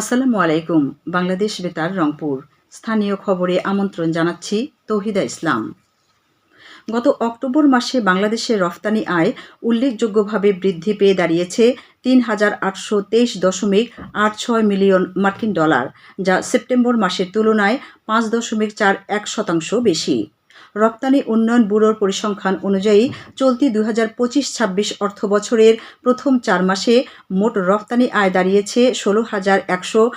আসসালামু আলাইকুম, বাংলাদেশ বেতার, রংপুর। স্থানীয় খবরে আমন্ত্রণ জানাচ্ছি তৌহিদা ইসলাম। গত অক্টোবর মাসে বাংলাদেশের রফতানি আয় উল্লেখযোগ্যভাবে বৃদ্ধি পেয়ে দাঁড়িয়েছে তিন হাজার আটশো তেইশ দশমিক আট ছয় মিলিয়ন মার্কিন ডলার, যা সেপ্টেম্বর মাসের তুলনায় পাঁচ দশমিক চার এক শতাংশ বেশি। রপ্তানি উন্নয়ন ব্যুরোর পরিসংখ্যান অনুযায়ী চলতি দুই হাজার পঁচিশ ছাব্বিশ অর্থ বছরের প্রথম চার মাসে মোট রপ্তানি আয় দাঁড়িয়েছে ষোলো হাজার একশো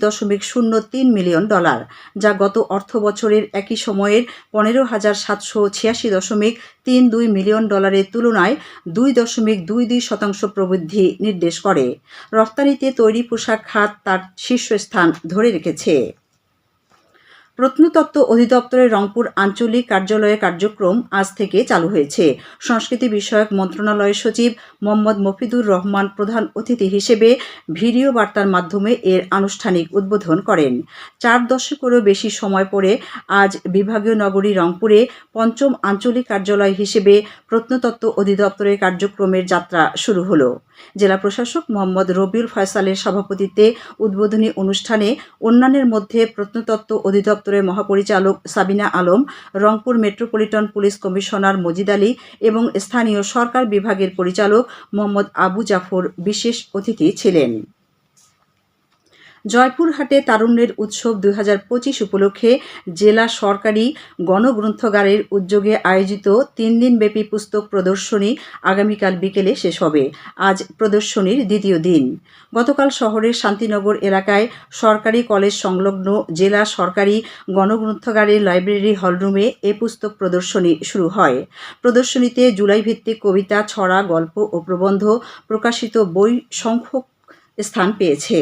দশমিক শূন্য তিন মিলিয়ন ডলার, যা গত অর্থ বছরের একই সময়ের পনেরো হাজার সাতশো ছিয়াশি দশমিক তিন দুই মিলিয়ন ডলারের তুলনায় দুই দশমিক দুই দুই শতাংশ প্রবৃদ্ধি নির্দেশ করে। রপ্তানিতে তৈরি পোশাক খাত তার শীর্ষস্থান ধরে রেখেছে। প্রত্নতত্ত্ব অধিদপ্তরের রংপুর আঞ্চলিক কার্যালয়ে কার্যক্রম আজ থেকে চালু হয়েছে। সংস্কৃতি বিষয়ক মন্ত্রণালয়ের সচিব মোহাম্মদ মফিদুর রহমান প্রধান অতিথি হিসেবে ভিডিও বার্তার মাধ্যমে এর আনুষ্ঠানিক উদ্বোধন করেন। চার দশকেরও বেশি সময় পরে আজ বিভাগীয় নগরী রংপুরে পঞ্চম আঞ্চলিক কার্যালয় হিসেবে প্রত্নতত্ত্ব অধিদপ্তরের কার্যক্রমের যাত্রা শুরু হলো। জেলা প্রশাসক মোহাম্মদ রবিউল ফয়সালের সভাপতিত্বে উদ্বোধনী অনুষ্ঠানে অন্যান্যের মধ্যে প্রত্নতত্ত্ব অধিদপ্তরের মহাপরিচালক Sabina Alam, Rangpur metropolitan police commissioner Majid Ali এবং স্থানীয় সরকার বিভাগের পরিচালক মোহাম্মদ আবু জাফর বিশেষ অতিথি ছিলেন। জয়পুরহাটে তারুণ্যের উৎসব দু হাজার পঁচিশ উপলক্ষে জেলা সরকারি গণগ্রন্থাগারের উদ্যোগে আয়োজিত তিন দিনব্যাপী পুস্তক প্রদর্শনী আগামীকাল বিকেলে শেষ হবে। আজ প্রদর্শনীর দ্বিতীয় দিন। গতকাল শহরের শান্তিনগর এলাকায় সরকারি কলেজ সংলগ্ন জেলা সরকারি গণগ্রন্থাগারের লাইব্রেরি হলরুমে এ পুস্তক প্রদর্শনী শুরু হয়। প্রদর্শনীতে জুলাই ভিত্তিক কবিতা, ছড়া, গল্প ও প্রবন্ধ প্রকাশিত বই সংখ্যক স্থান পেয়েছে।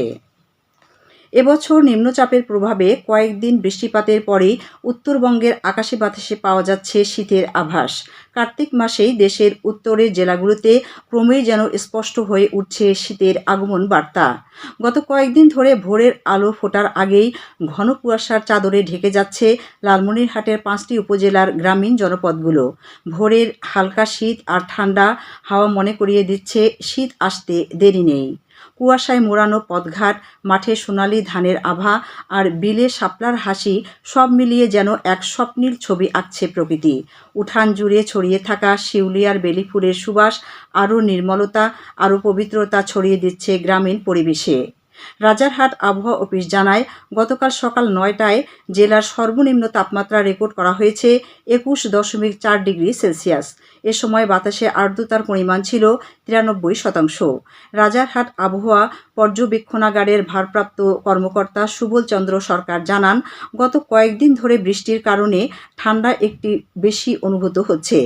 এবছর নিম্নচাপের প্রভাবে কয়েকদিন বৃষ্টিপাতের পরেই উত্তরবঙ্গের আকাশে বাতাসে পাওয়া যাচ্ছে শীতের আভাস। কার্তিক মাসেই দেশের উত্তরের জেলাগুলোতে ক্রমেই যেন স্পষ্ট হয়ে উঠছে শীতের আগমন বার্তা। গত কয়েকদিন ধরে ভোরের আলো ফোটার আগেই ঘন কুয়াশার চাদরে ঢেকে যাচ্ছে লালমনিরহাটের পাঁচটি উপজেলার গ্রামীণ জনপদগুলো। ভোরের হালকা শীত আর ঠান্ডা হাওয়া মনে করিয়ে দিচ্ছে শীত আসতে দেরি নেই। কুয়াশায় মোড়ানো পথঘাট, মাঠে সোনালি ধানের আভা আর বিলে শাপলার হাসি সব মিলিয়ে যেন এক স্বপ্নীল ছবি আঁকছে প্রকৃতি। উঠান জুড়ে ছড়িয়ে থাকা শিউলিয়ার বেলি ফুলের সুবাস, আরও নির্মলতা, আরও পবিত্রতা ছড়িয়ে দিচ্ছে গ্রামীণ পরিবেশে। রাজারহাট আবহাওয়া অফিস জানায়, গতকাল সকাল নয়টায় জেলার সর্বনিম্ন তাপমাত্রা রেকর্ড করা হয়েছে একুশ দশমিক চার ডিগ্রি সেলসিয়াস। এ সময় বাতাসে আর্দ্রতার পরিমাণ ছিল তিরানব্বই শতাংশ। রাজারহাট আবহাওয়া পর্যবেক্ষণাগারের ভারপ্রাপ্ত কর্মকর্তা সুবল চন্দ্র সরকার জানান, গত কয়েকদিন ধরে বৃষ্টির কারণে ঠান্ডা একটি বেশি অনুভূত হচ্ছে।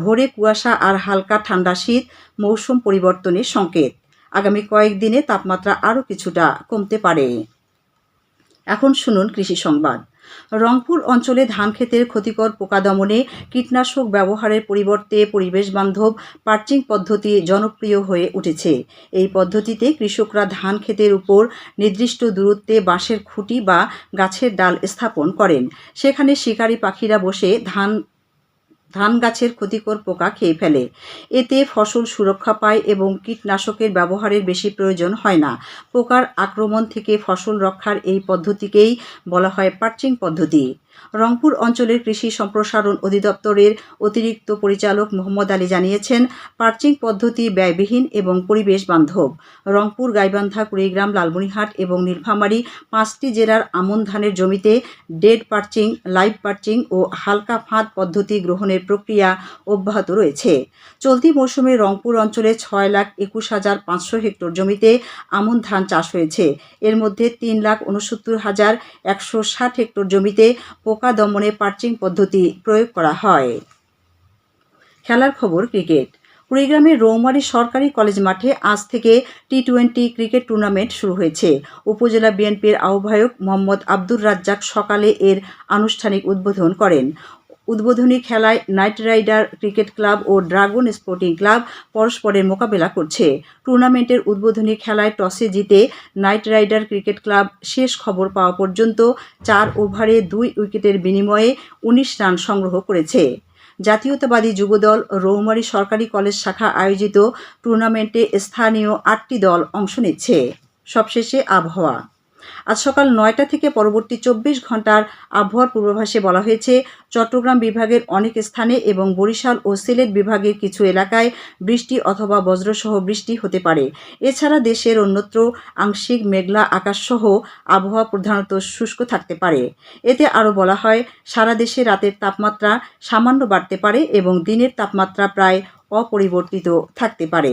ভোরে কুয়াশা আর হালকা ঠান্ডা শীত, মৌসুম পরিবর্তনের সংকেত। আগামী কয়েকদিনে তাপমাত্রা আরও কিছুটা কমতে পারে। এখন শুনুন কৃষি সংবাদ। রংপুর অঞ্চলে ধান ক্ষেতের ক্ষতিকর পোকা দমনে কীটনাশক ব্যবহারের পরিবর্তে পরিবেশ বান্ধব পার্চিং পদ্ধতি জনপ্রিয় হয়ে উঠেছে। এই পদ্ধতিতে কৃষকরা ধান ক্ষেতের উপর নির্দিষ্ট দূরত্বে বাঁশের খুঁটি বা গাছের ডাল স্থাপন করেন। সেখানে শিকারী পাখিরা বসে ধান ধান গাছের ক্ষতিকর পোকা খেয়ে ফেলে। এতে ফসল সুরক্ষা পায় এবং কীটনাশকের ব্যবহারের বেশি প্রয়োজন হয় না। পোকার আক্রমণ থেকে ফসল রক্ষার এই পদ্ধতিকেই বলা হয় পার্চিং পদ্ধতি। রংপুর অঞ্চলের কৃষি সম্প্রসারণ অধিদপ্তরের অতিরিক্ত পরিচালক মোহাম্মদ আলী জানিয়েছেন, পার্চিং পদ্ধতি ব্যয়বিহীন এবং পরিবেশ বান্ধব। রংপুর, গাইবান্ধা, কুড়িগ্রাম লালমনিহাট এবং নীলফামারী পাঁচটি জেলার আমন ধানের জমিতে ডেড পার্চিং, লাইভ পার্চিং ও হালকা ফাঁদ পদ্ধতি গ্রহণের প্রক্রিয়া অব্যাহত রয়েছে। চলতি মৌসুমে রংপুর অঞ্চলে ছয় লাখ একুশ হাজার পাঁচশো হেক্টর জমিতে আমন ধান চাষ হয়েছে। এর মধ্যে তিন লাখ উনসত্তর হাজার একশো ষাট হেক্টর জমিতে পোকা দমনে পার্চিং পদ্ধতি প্রয়োগ করা হয়। খেলার খবর, ক্রিকেট। কুড়িগ্রামের রৌমারী সরকারি কলেজ মাঠে আজ থেকে টি টোয়েন্টি ক্রিকেট টুর্নামেন্ট শুরু হয়েছে। উপজেলা বিএনপির আহ্বায়ক মোহাম্মদ আব্দুর রাজ্জাক সকালে এর আনুষ্ঠানিক উদ্বোধন করেন। উদ্বোধনী খেলায় নাইট রাইডার ক্রিকেট ক্লাব ও ড্রাগন স্পোর্টিং ক্লাব পরস্পরের মোকাবেলা করছে। টুর্নামেন্টের উদ্বোধনী খেলায় টসে জিতে নাইট রাইডার ক্রিকেট ক্লাব শেষ খবর পাওয়া পর্যন্ত চার ওভারে দুই উইকেটের বিনিময়ে উনিশ রান সংগ্রহ করেছে। জাতীয়তাবাদী যুবদল রৌমারী সরকারি কলেজ শাখা আয়োজিত টুর্নামেন্টে স্থানীয় আটটি দল অংশ নিচ্ছে। সবশেষে আবহাওয়া। আজ সকাল নয়টা থেকে পরবর্তী চব্বিশ ঘণ্টার আবহাওয়ার পূর্বাভাসে বলা হয়েছে, চট্টগ্রাম বিভাগের অনেক স্থানে এবং বরিশাল ও সিলেট বিভাগের কিছু এলাকায় বৃষ্টি অথবা বজ্রসহ বৃষ্টি হতে পারে। এছাড়া দেশের অন্যত্র আংশিক মেঘলা আকাশসহ আবহাওয়া প্রধানত শুষ্ক থাকতে পারে। এতে আরও বলা হয়, সারা দেশে রাতের তাপমাত্রা সামান্য বাড়তে পারে এবং দিনের তাপমাত্রা প্রায় অপরিবর্তিত থাকতে পারে।